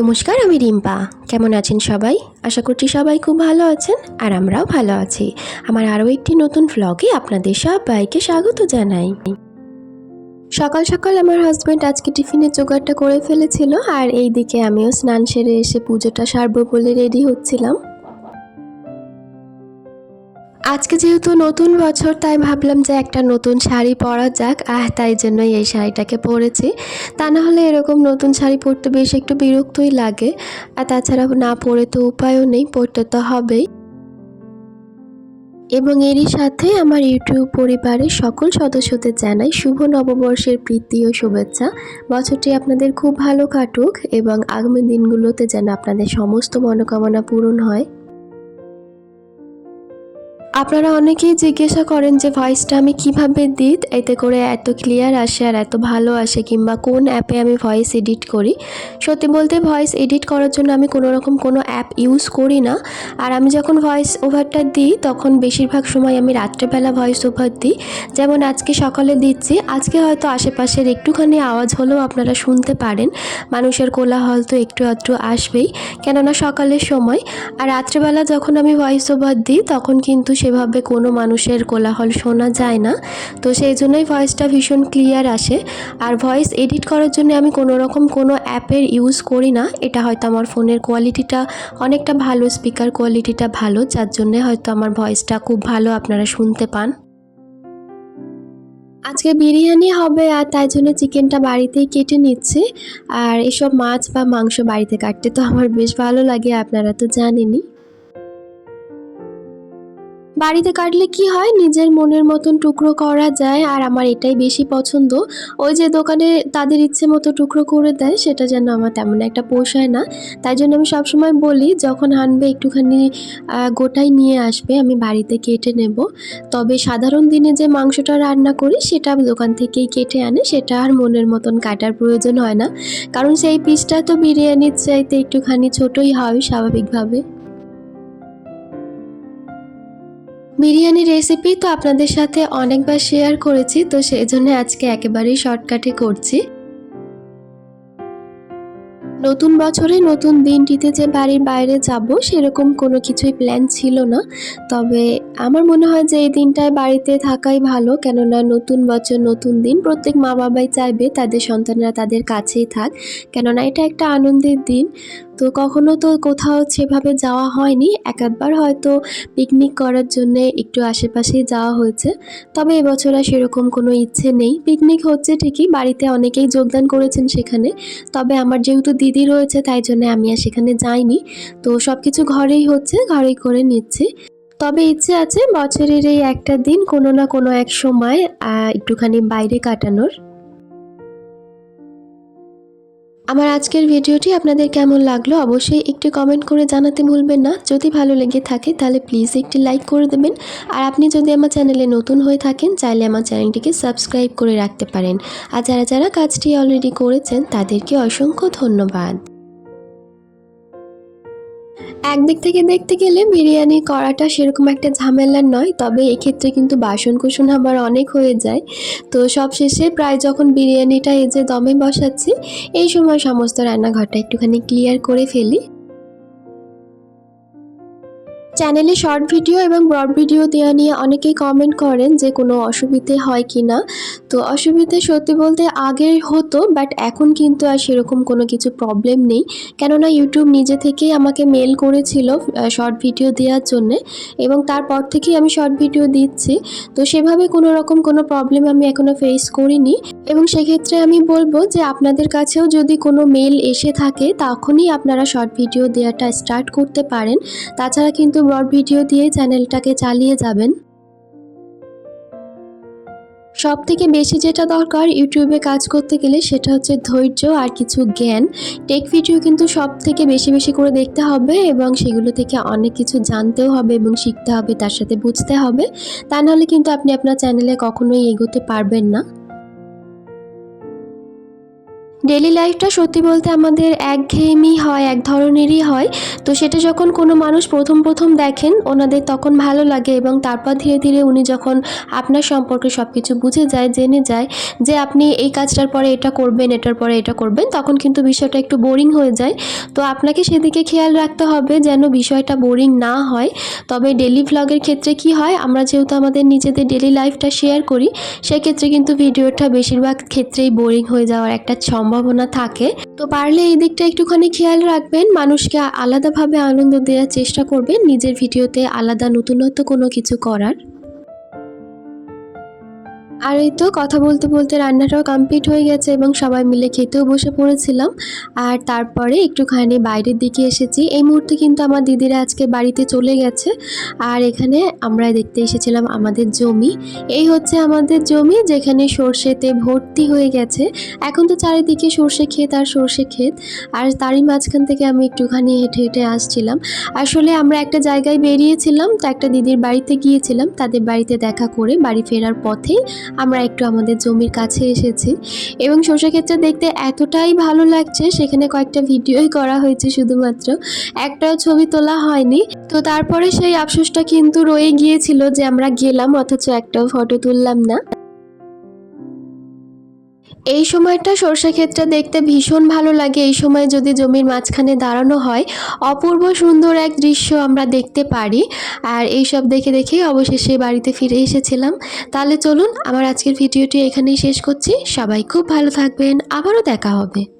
নমস্কার, আমি রিম্পা। কেমন আছেন সবাই? আশা করছি সবাই খুব ভালো আছেন আর আমরাও ভালো আছি। আমার আরও একটি নতুন ফ্লগে আপনাদের সবাইকে স্বাগত জানাই। সকাল সকাল আমার হাজব্যান্ড আজকে টিফিনের জোগাড়টা করে ফেলেছিল আর এই দিকে আমিও স্নান সেরে এসে পুজোটা সারবো বলে রেডি হচ্ছিলাম। আজকে যেহেতু নতুন বছর, তাই ভাবলাম যে একটা নতুন শাড়ি পরা যাক। আহ, তাই জন্যই এই শাড়িটাকে পরেছি। তা না হলে এরকম নতুন শাড়ি পরতে বেশ একটু বিরক্তই লাগে। আর তাছাড়া না পরে তো উপায়ও নেই, পরতে তো হবেই। এবং এরই সাথে আমার ইউটিউব পরিবারের সকল সদস্যদের জানাই শুভ নববর্ষের প্রীতি ও শুভেচ্ছা। বছরটি আপনাদের খুব ভালো কাটুক এবং আগামী দিনগুলোতে যেন আপনাদের সমস্ত মনোকামনা পূরণ হয়। আপনারা অনেকেই জিজ্ঞাসা করেন যে ভয়েসটা আমি কীভাবে দিই, এতে করে এত ক্লিয়ার আসে আর এত ভালো আসে কিংবা কোন অ্যাপে আমি ভয়েস এডিট করি। সত্যি বলতে ভয়েস এডিট করার জন্য আমি কোনো রকম কোনো অ্যাপ ইউজ করি না। আর আমি যখন ভয়েস ওভারটা দিই, তখন বেশিরভাগ সময় আমি রাত্রেবেলা ভয়েস ওভার দিই। যেমন আজকে সকালে দিচ্ছি, আজকে হয়তো আশেপাশের একটুখানি আওয়াজ হলেও আপনারা শুনতে পারেন। মানুষের কোলাহল তো একটু আধটু আসবেই। কেননা সকালের সময়, আর রাত্রেবেলা যখন আমি ভয়েস ওভার দিই, তখন কিন্তু সেভাবে কোনো মানুষের কোলাহল শোনা যায় না। তো সেই জন্যই ভয়েসটা ভীষণ ক্লিয়ার আসে। আর ভয়েস এডিট করার জন্য আমি কোনো রকম কোনো অ্যাপের ইউজ করি না। এটা হয়তো আমার ফোনের কোয়ালিটিটা অনেকটা ভালো স্পিকার কোয়ালিটিটা ভালো, যার জন্যে হয়তো আমার ভয়েসটা খুব ভালো আপনারা শুনতে পান। আজকে বিরিয়ানি হবে আর তাই জন্য চিকেনটা বাড়িতেই কেটে নিচ্ছি। আর এসব মাছ বা মাংস বাড়িতে কাটতে তো আমার বেশ ভালো লাগে, আপনারা তো জানেনই। বাড়িতে কাটলে কি হয়? নিজের মনের মতন টুকরো করা যায় আর আমার এটাই বেশি পছন্দ। ওই যে দোকানে তাদের ইচ্ছে মতো টুকরো করে দেয়, সেটা যেন আমার তেমন একটা পোষায় না। তাই জন্য আমি সবসময় বলি, যখন আনবে একটুখানি গোটাই নিয়ে আসবে, আমি বাড়িতে কেটে নেব। তবে সাধারণ দিনে যে মাংসটা রান্না করি, সেটা দোকান থেকেই কেটে আনে, সেটা আর মনের মতন কাটার প্রয়োজন হয় না। কারণ সেই পিসটা তো বিরিয়ানির চাইতে একটুখানি ছোটই হয়, স্বাভাবিকভাবে। বিরিয়ানির রেসিপি তো আপনাদের সাথে অনেকবার শেয়ার করেছি, তো সেই জন্য আজকে একেবারেই শর্টকাটে করছি। নতুন বছরে নতুন দিনটিতে যে বাড়ির বাইরে যাব, সেরকম কোনো কিছুই প্ল্যান ছিল না। তবে আমার মনে হয় যে এই দিনটায় বাড়িতে থাকাই ভালো, কেননা নতুন বছর, নতুন দিন, প্রত্যেক মা বাবাই চাইবে তাদের সন্তানরা তাদের কাছেই থাক। কেননা এটা একটা আনন্দের দিন। তো কখনো তো কোথাও সেভাবে যাওয়া হয়নি। এক আধবার হয়তো পিকনিক করার জন্যে একটু আশেপাশেই যাওয়া হয়েছে। তবে এবছর আর সেরকম কোনো ইচ্ছে নেই। পিকনিক হচ্ছে ঠিকই, বাড়িতে অনেকেই যোগদান করেছেন সেখানে। তবে আমার যেহেতু দিদি রয়েছে, তাই জন্য আমি আর সেখানে যাইনি। তো সব কিছু ঘরেই হচ্ছে, ঘরেই করে নিচ্ছি। তবে ইচ্ছে আছে বছরের এই একটা দিন কোনো না কোনো এক সময় একটুখানি বাইরে কাটানোর। আমার আজকের ভিডিওটি আপনাদের কেমন লাগল অবশ্যই একটি কমেন্ট করে জানাতে ভুলবেন না। যদি ভালো লেগে থাকে তাহলে প্লিজ একটি লাইক করে দেবেন। আর আপনি যদি আমার চ্যানেলে নতুন হয়ে থাকেন চাইলে আমার চ্যানেলটিকে সাবস্ক্রাইব করে রাখতে পারেন। আর যারা যারা কাজটি অলরেডি করেছেন তাদেরকে অসংখ্য ধন্যবাদ। একদিক থেকে দেখতে গেলে বিরিয়ানি করাটা সেরকম একটা ঝামেলার নয়, তবে এক্ষেত্রে কিন্তু বাসন কুসন আবার অনেক হয়ে যায়। তো সব শেষে প্রায় যখন বিরিয়ানিটা এই যে দমে বসাচ্ছি, এই সময় সমস্ত রান্নাঘরটা একটুখানি ক্লিয়ার করে ফেলি। চ্যানেলে শর্ট ভিডিও এবং ব্রড ভিডিও দেওয়া নিয়ে অনেকেই কমেন্ট করেন যে কোনো অসুবিধে হয় কি না। তো অসুবিধে সত্যি বলতে আগে হতো, বাট এখন কিন্তু আর সেরকম কোনো কিছু প্রবলেম নেই। কেননা ইউটিউব নিজে থেকেই আমাকে মেল করেছিল শর্ট ভিডিও দেওয়ার জন্যে এবং তারপর থেকেই আমি শর্ট ভিডিও দিচ্ছি। তো সেভাবে কোনো রকম কোনো প্রবলেম আমি এখনও ফেস করিনি এবং সেক্ষেত্রে আমি বলব যে আপনাদের কাছেও যদি কোনো মেল এসে থাকে, তখনই আপনারা শর্ট ভিডিও দেওয়াটা স্টার্ট করতে পারেন। তাছাড়া কিন্তু ব্রড ভিডিও দিয়ে চ্যানেলটাকে চালিয়ে যাবেন। সব থেকে বেশি যেটা দরকার ইউটিউবে কাজ করতে গেলে সেটা হচ্ছে ধৈর্য আর কিছু জ্ঞান। টেক ভিডিও কিন্তু সব থেকে বেশি বেশি করে দেখতে হবে এবং সেগুলো থেকে অনেক কিছু জানতেও হবে এবং শিখতে হবে, তার সাথে বুঝতে হবে। তা নাহলে কিন্তু আপনি আপনার চ্যানেলে কখনোই এগোতে পারবেন না। ডেলি লাইফটা সত্যি বলতে আমাদের একঘেয়েমি হয়, এক ধরনেরই হয়। তো সেটা যখন কোনো মানুষ প্রথম প্রথম দেখেন, ওনাদের তখন ভালো লাগে এবং তারপর ধীরে ধীরে উনি যখন আপনার সম্পর্কে সব কিছু বুঝে যায়, জেনে যায় যে আপনি এই কাজটার পরে এটা করবেন, এটার পরে এটা করবেন, তখন কিন্তু বিষয়টা একটু বোরিং হয়ে যায়। তো আপনাকে সেদিকে খেয়াল রাখতে হবে যেন বিষয়টা বোরিং না হয়। তবে ডেলি ভ্লগের ক্ষেত্রে কি হয়, আমরা যেহেতু আমাদের নিজেদের ডেলি লাইফটা শেয়ার করি, সেক্ষেত্রে কিন্তু ভিডিওটা বেশিরভাগ ক্ষেত্রেই বোরিং হয়ে যাওয়ার একটা সম্ভাবনা থাকে, তো পারলে এই দিকটা একটুখানি খেয়াল রাখবেন। মানুষকে আলাদাভাবে আনন্দ দেওয়ার চেষ্টা করবেন। নিজের ভিডিওতে আলাদা নতুনত্ব কোনো কিছু করার। আর এই তো কথা বলতে বলতে রান্নাটাও কমপ্লিট হয়ে গেছে এবং সবাই মিলে খেতেও বসে পড়েছিলাম। আর তারপরে একটুখানি বাইরের দিকে এসেছি। এই মুহূর্তে কিন্তু আমার দিদিরা আজকে বাড়িতে চলে গেছে। আর এখানে আমরা দেখতে এসেছিলাম আমাদের জমি। এই হচ্ছে আমাদের জমি যেখানে সর্ষেতে ভর্তি হয়ে গেছে। এখন তো চারিদিকে সর্ষে ক্ষেত আর সর্ষে ক্ষেত। আর তারই মাঝখান থেকে আমি একটুখানি হেঁটে হেঁটে আসছিলাম। আসলে আমরা একটা জায়গায় বেরিয়েছিলাম, তো একটা দিদির বাড়িতে গিয়েছিলাম। তাদের বাড়িতে দেখা করে বাড়ি ফেরার পথেই আমরা একটু আমাদের জমির কাছে এসেছি। এবং সর্ষে ক্ষেত্রে দেখতে এতটাই ভালো লাগছে, সেখানে কয়েকটা ভিডিওই করা হয়েছে শুধুমাত্র। একটাও ছবি তোলা হয়নি। তো তারপরে সেই আফসোসটা কিন্তু রয়ে গিয়েছিল যে আমরা গেলাম, অথচ একটাও ফটো তুললাম না। এই সময়টা সর্ষে ক্ষেতটা দেখতে ভীষণ ভালো লাগে। এই সময় যদি জমির মাঝখানে দাঁড়ানো হয়, অপূর্ব সুন্দর এক দৃশ্য আমরা দেখতে পারি। আর এই সব দেখে দেখে অবশেষে বাড়িতে ফিরে এসেছিলাম। তাহলে চলুন, আমার আজকের ভিডিওটি এখানেই শেষ করছি। সবাই খুব ভালো থাকবেন। আবারও দেখা হবে।